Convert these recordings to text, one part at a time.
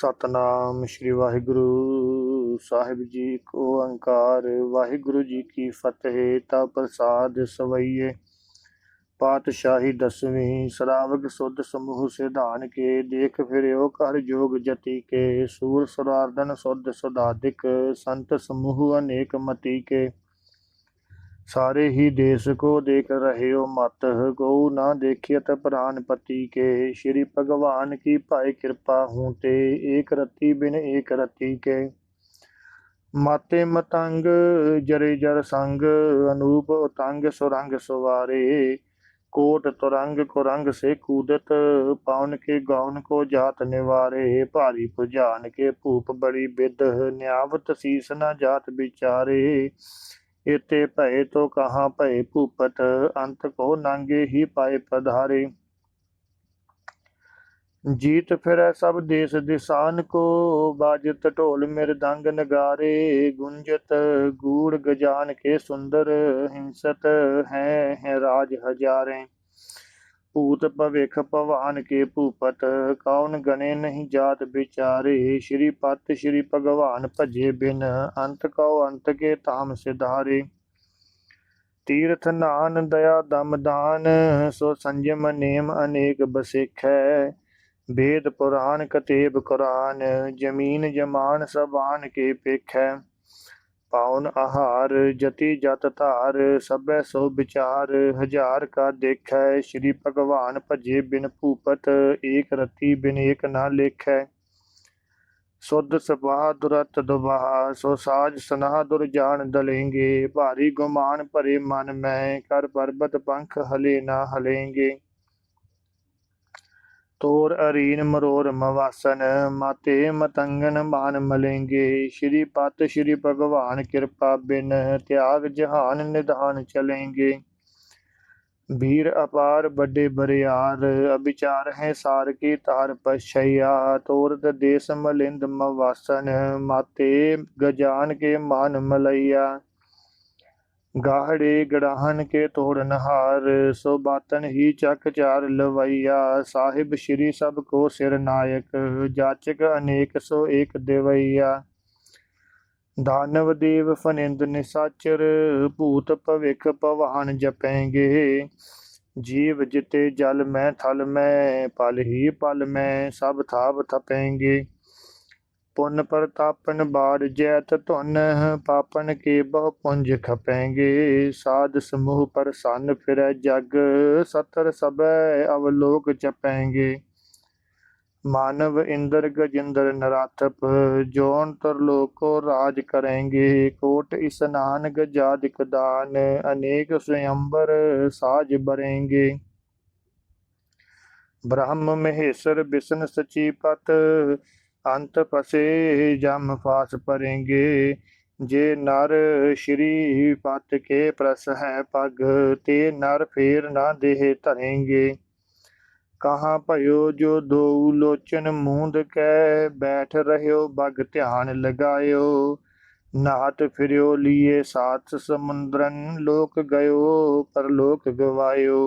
ਸਤਨਾਮ ਸ੍ਰੀ ਵਾਹਿਗੁਰੂ। ਸਾਹਿਬ ਜੀ ਕੋ ਓੰਕਾਰ ਵਾਹਿਗੁਰੂ ਜੀ ਕੀ ਫਤਿਹ, ਤਾ ਪ੍ਰਸਾਦ ਸਵਈਏ। ਪਾਤਸ਼ਾਹੀ ਦਸਵੀਂ ਸਰਾਵਗ ਸੁਧ ਸਮੂਹ ਸਿਧਾਨ ਕੇ, ਦੇਖ ਫਿਰਿਓ ਕਰ ਜੋਗ ਜਤੀ ਕੇ। ਸੂਰ ਸੁਰਾਰਦਨ ਸੁਧ ਸੁਦਾਦਿਕ ਸੰਤ ਸਮੂਹ ਅਨੇਕ ਮਤੀ ਕੇ। ਸਾਰੇ ਹੀ ਦੇਸ ਕੋ ਦੇਖ ਰਹੇ ਹੋ, ਮਤ ਕੋ ਨਾ ਦੇਖਿਤ ਪ੍ਰਾਨਪਤੀ ਕੇ। ਸ਼੍ਰੀ ਭਗਵਾਨ ਕੀ ਭਾਈ ਕਿਰਪਾ ਹੂੰ ਤੇ ਏਕ ਰਤੀ ਬਿਨ ਏਕ ਰਤੀ ਕੇ। ਮਾਤੇ ਮਤੰਗ ਜਰੇ ਜਰ ਸੰਗ, ਅਨੂਪ ਉਤੰਗ ਸੁਰੰਗ ਸੁਵਾਰੇ। ਕੋਟ ਤੁਰੰਗ ਕੁਰੰਗ ਸੇ ਕੂਦਤ, ਪਾਉਨ ਕੇ ਗਾਉਨ ਕੋ ਜਾਤ ਨਿਵਾਰੇ। ਭਾਰੀ ਭੁਜਾਨ ਕੇ ਭੂਪ ਬੜੀ ਬਿਦ ਨਿਆਵਤ ਸੀਸ ਨਾ ਜਾਤ ਵਿਚਾਰੇ। ਇਤੇ ਭਏ ਤੋ ਕਹਾਂ ਭਏ ਭੂਪਤ, ਅੰਤ ਕੋ ਨਾਂਗੇ ਹੀ ਪਾਏ ਪਧਾਰੇ। ਜੀਤ ਫਿਰੈ ਸਭ ਦੇਸ ਦਿਸਾਨ ਕੋ, ਬਾਜਤ ਢੋਲ ਮਿਰਦੰਗ ਨਗਾਰੇ। ਗੁੰਜਤ ਗੂੜ ਗਜਾਨ ਕੇ ਸੁੰਦਰ, ਹਿੰਸਤ ਹੈ ਹੈ ਰਾਜ ਹਜ਼ਾਰੇ। ਭੂਤ ਭਵਿਖ ਭਵਾਨ ਕੇ ਭੂਪਤ, ਕੌਣ ਗਣੇ ਨਹੀਂ ਜਾਤ ਵਿਚਾਰੇ? ਸ਼੍ਰੀ ਪਤ, ਸ਼੍ਰੀ ਭਗਵਾਨ ਭਜੇ ਬਿਨ, ਅੰਤ ਕਉ ਅੰਤ ਕੇ ਧਾਮ ਸਿਧਾਰੇ। ਤੀਰਥ ਨਾਨ, ਦਇਆ ਦਮ ਦਾਨ, ਸੋ ਸੰਜਮ ਨੇਮ ਅਨੇਕ ਬਸਿਖੈ। ਵੇਦ ਪੁਰਾਨ ਕਤੇਬ ਕੁਰਾਨ, ਜਮੀਨ ਜਮਾਨ ਸਬਾਨ ਕੇ ਪੇਖੈ ਪਾਉਨ ਆਹਾਰ, ਜਤੀ ਜਤ ਧਾਰ, ਸਭੈ ਸੋ ਵਿਚਾਰ, ਹਜ਼ਾਰ ਕਾ ਦੇਖੈ, ਸ਼੍ਰੀ ਭਗਵਾਨ ਭਜੇ ਬਿਨ ਭੂਪਤ, ਏਕ ਰਤੀ ਬਿਨ ਏਕ ਨਾ ਲੇਖੈ। ਸੁਧ ਸਪਾਹ ਦੁਰਤ ਦੁਬਾਹ, ਸੋ ਸਾਜ ਸਨਾਹ ਦੁਰ ਜਾਣ ਦਲੇਂਗੇ। ਭਾਰੀ ਗੁਮਾਨ ਭਰੇ ਮਨ ਮੈਂ, ਕਰ ਪਰਬਤ ਪੰਖ ਹਲੇ ਨਾ ਹਲੇਂਗੇ। तोर अरीन मरोर मवासन, माते मतंगन मान मलेंगे। श्री पत श्री भगवान कृपा बिन, त्याग जहान निधान चलेंगे। वीर अपार बड़े बरियार, अभिचार हैं सार की तार पशैया तोर देश मलिंद मवासन, माते गजान के मान मलैया। ਗਾਹੜੇ ਗੜਾਹਨ ਕੇ ਤੋੜਨ ਹਾਰ ਸੋ ਬਾਤਨ ਹੀ ਚੱਕ ਚਾਰ ਲਵਈਆ। ਸਾਹਿਬ ਸ਼੍ਰੀ ਸਭ ਕੋ ਸਿਰ ਨਾਇਕ, ਜਾਚਕ ਅਨੇਕ ਸੋ ਏਕ ਦੇਵਈਆ। ਦਾਨਵ ਦੇਵ ਫਨਿੰਦ ਨਿਸਾਚਰ, ਭੂਤ ਭਵਿਖ ਭਵਾਨ ਜਪੈਂਗੇ। ਜੀਵ ਜਿਤੇ ਜਲ ਮੈਂ ਥਲ ਮੈਂ, ਪਲ ਹੀ ਪਲ ਮੈਂ, ਸਭ ਥਾਪ ਥਪੈਂਗੇ। पुण्य प्रतापन बार जैत धुन पापन के बहु पुंज खपेंगे साध समूह पर सन फिर जग सतर सब अवलोक चपेंगे मानव इंद्र गजेंद्र नराथप जोन त्रिलोको राज करेंगे कोट स्नान गजादिक दान अनेक स्वयंबर साज बरेंगे ब्रह्म महेश्वर विष्णु सचिपत अंत पसे जम फास परेंगे जे नर श्री पत के प्रस है पग ते नर फेर न देह धरेंगे कहाँ भयो जो दो लोचन मूंद कै बैठ रहो बग ध्यान लगायो नात फिरो लिए सात समुद्रन लोक गयो परलोक गवायो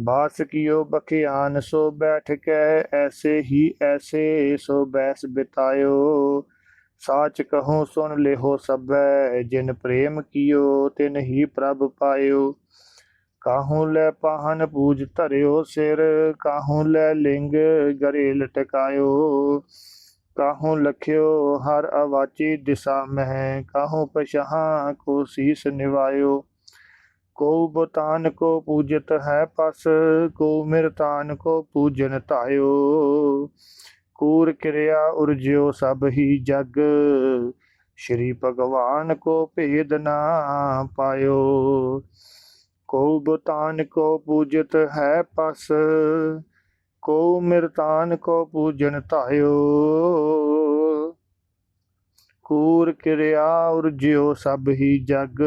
बास कियो बखियान, सो बैठ कै ऐसे ही ऐसे, सो बैस बितायो। साच कहो, सुन ले हो सब, जिन प्रेम कियो तिन ही प्रभ पायो। काहू ले पाहन पूज धरियो सिर, काहू ले लिंग गरे लटकायो काहू लख्यो हर अवाची दिशा मह काहू पछाह को शीस निवायो। को बोतान को पूजत है पस, को मृतान को पूजन तायो। कूर क्रिया उर्ज्यो सब ही जग, श्री भगवान को भेद ना पायो। को बोतान को पूजत है पस, को मिरतान को पूजन तायो। कूर क्रिया उर्ज्यो सब ही जग